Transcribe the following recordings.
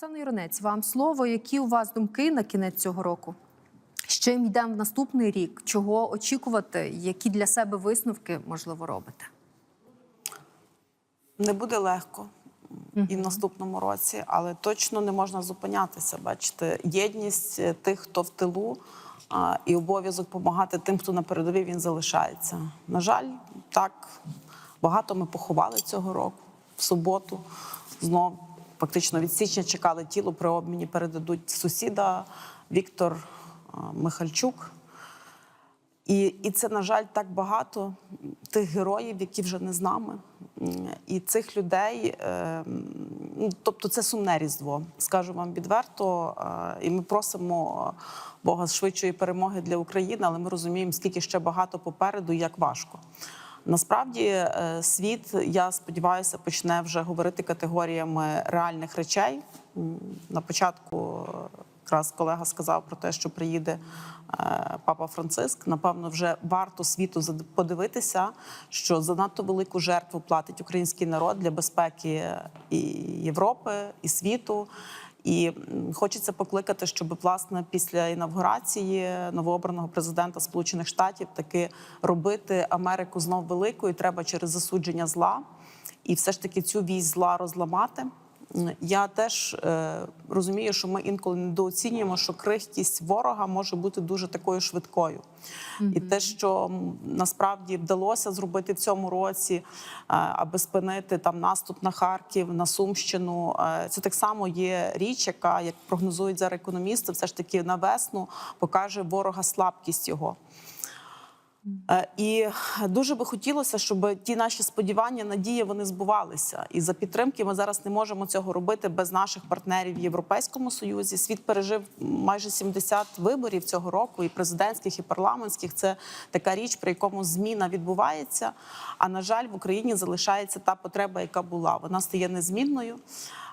Оксана Юронець, вам слово. Які у вас думки на кінець цього року? З чим йдемо в наступний рік? Чого очікувати? Які для себе висновки можливо робите? Не буде легко і в наступному році, але точно не можна зупинятися. Бачите, єдність е, тих, хто в тилу, і обов'язок допомагати тим, хто на передовій, він залишається. На жаль, так багато ми поховали цього року в суботу. Знов фактично від січня чекали тіло при обміні. Передадуть сусіда Віктор Михальчук. І, і це, на жаль, так багато тих героїв, які вже не з нами. І цих людей, е, ну, тобто це сумне різдво, скажу вам відверто. Е, І ми просимо Бога швидшої перемоги для України, але ми розуміємо, скільки ще багато попереду як важко. Насправді, е, світ, я сподіваюся, почне вже говорити категоріями реальних речей. На початку е, якраз колега сказав про те, що приїде е, папа Франциск. Напевно, вже варто світу подивитися, що занадто велику жертву платить український народ для безпеки і Європи, і світу. І хочеться покликати, щоб власне після інавгурації новообраного президента Сполучених Штатів таки робити Америку знов великою. Треба через засудження зла і все ж таки цю вісь зла розламати. Я теж е, розумію, що ми інколи недооцінюємо, що крихкість ворога може бути дуже такою швидкою. І те, що насправді вдалося зробити в цьому році, е, аби спинити там наступ на Харків, на Сумщину, е, це так само є річ, яка, як прогнозують зараз економісти, все ж таки на весну покаже ворога слабкість його. Е, І дуже би хотілося, щоб ті наші сподівання, надії вони збувалися. І за підтримки ми зараз не можемо цього робити без наших партнерів в Європейському Союзі. Світ пережив майже 70 виборів цього року, і президентських, і парламентських. Це така річ, при якому зміна відбувається. А на жаль, в Україні залишається та потреба, яка була. Вона стає незмінною.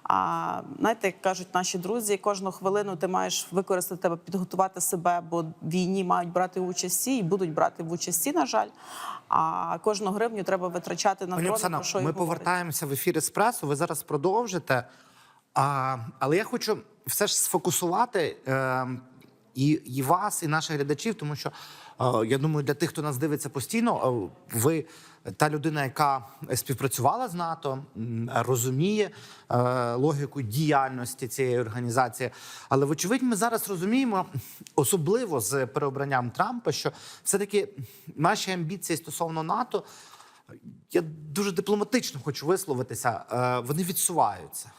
А знаєте, як кажуть наші друзі, кожну хвилину ти маєш використати тебе, підготувати себе, бо в війні мають брати участь і будуть брати в участі, на жаль. А кожну гривню треба витрачати на дрони, про що ми говорить. повертаємося в ефір еспресо. Ви зараз продовжите. А, але я хочу все ж сфокусувати е, і, і вас, і наших глядачів, тому що е, я думаю, для тих, хто нас дивиться постійно, е, ви та людина, яка співпрацювала з НАТО, розуміє е, логіку діяльності цієї організації. Але вочевидь, ми зараз розуміємо, особливо з переобранням Трампа, що все-таки наші амбіції стосовно НАТО. Я дуже дипломатично хочу висловитися. Вони відсуваються.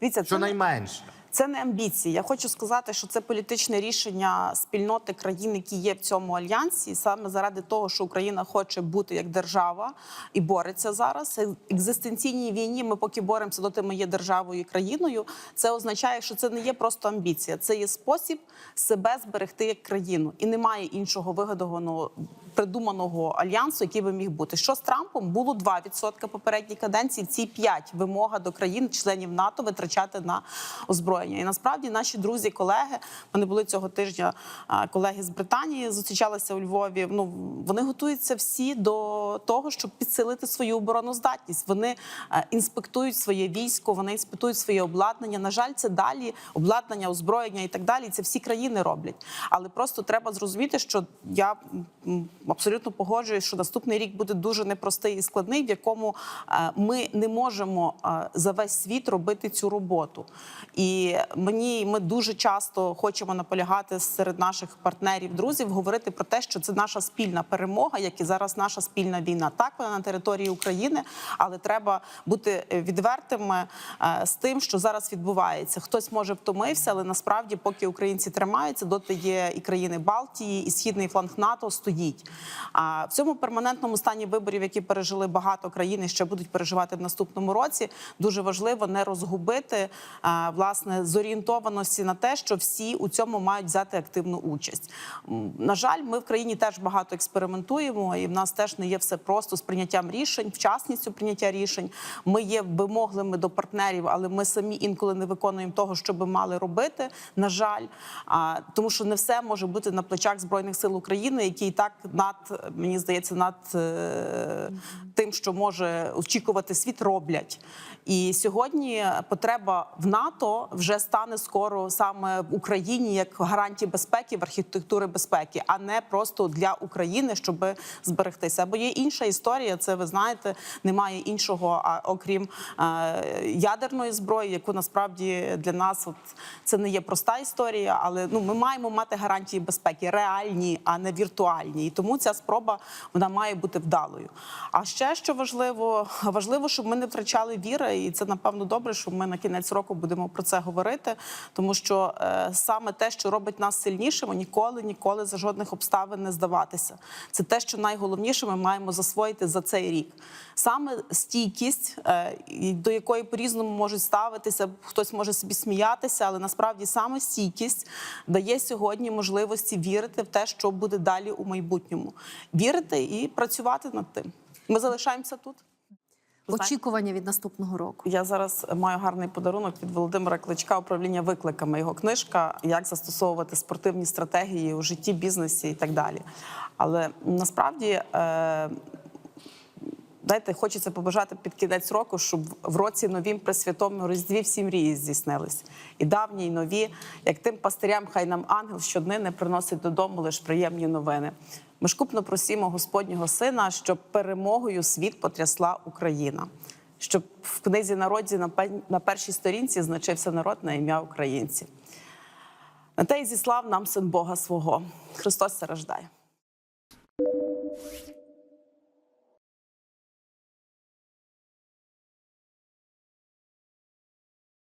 Дивіться, це, не, Щонайменше. Це не амбіції. Я хочу сказати, що це політичне рішення спільноти країн, які є в цьому альянсі, саме заради того, що Україна хоче бути як держава і бореться зараз. В екзистенційній війні ми поки боремося, доти ми є державою і країною. Це означає, що це не є просто амбіція, це є спосіб себе зберегти як країну, і немає іншого вигадованого придуманого альянсу, який би міг бути. Що з Трампом було 2% попередній каденції. в Ці 5 вимога до країн, членів НАТО, витрачати на озброєння. І насправді наші друзі, колеги, вони були цього тижня. Колеги з Британії зустрічалися у Львові. Ну вони готуються всі до того, щоб підсилити свою обороноздатність. Вони інспектують своє військо, вони інспектують своє обладнання. На жаль, це далі обладнання, озброєння і так далі. Це всі країни роблять. Але просто треба зрозуміти, що я абсолютно погоджуюсь, що наступний рік буде дуже непростий і складний, в якому ми не можемо за весь світ робити цю роботу. І мені ми дуже часто хочемо наполягати серед наших партнерів, друзів, говорити про те, що це наша спільна перемога, як і зараз наша спільна війна. Так, вона на території України, але треба бути відвертими е, з тим, що зараз відбувається. Хтось може втомився, але насправді, поки українці тримаються, доти є і країни Балтії, і східний фланг НАТО стоїть. А в цьому перманентному стані виборів, які пережили багато країн і ще будуть переживати в наступному році, дуже важливо не розгубити е, власне зорієнтованості на те, що всі у цьому мають взяти активну участь. На жаль, ми в країні теж багато експериментуємо, і в нас теж не є все просто з прийняттям рішень, вчасністю прийняття рішень. Ми є вимогливими до партнерів, але ми самі інколи не виконуємо того, що би мали робити. На жаль, тому, що не все може бути на плечах збройних сил України, які і так над мені здається, над е, тим, що може очікувати світ, роблять. І сьогодні потреба в НАТО вже вже стане скоро саме в Україні як гарантії безпеки в архітектури безпеки, а не просто для України, щоб зберегтися. Бо є інша історія. Це ви знаєте, немає іншого, а окрім е, ядерної зброї, яку насправді для нас от це не є проста історія, але ну ми маємо мати гарантії безпеки реальні, а не віртуальні. І тому ця спроба вона має бути вдалою. А ще що важливо, важливо, щоб ми не втрачали віри, і це напевно добре, що ми на кінець року будемо про це говорити, тому що е, саме те, що робить нас сильнішими, ніколи, ніколи за жодних обставин не здаватися. Це те, що найголовніше ми маємо засвоїти за цей рік. Саме стійкість, е, до якої по-різному можуть ставитися, хтось може собі сміятися, але насправді саме стійкість дає сьогодні можливості вірити в те, що буде далі у майбутньому. Вірити і працювати над тим. Ми залишаємося тут. Очікування від наступного року. я зараз маю гарний подарунок від Володимира Кличка, управління викликами. Його книжка Як застосовувати спортивні стратегії у житті, бізнесі і так далі. Але насправді. Е- Знаєте, хочеться побажати під кінець року, щоб в році новім при святому Різдві всі мрії здійснились. І давні, і нові, як тим пастирям, хай нам ангел щоднини приносить додому лише приємні новини. Ми ж купно просімо Господнього сина, щоб перемогою світ потрясла Україна. Щоб в книзі народі на першій сторінці значився народ на ім'я українців. На те й зіслав нам син Бога свого. Христос рождає.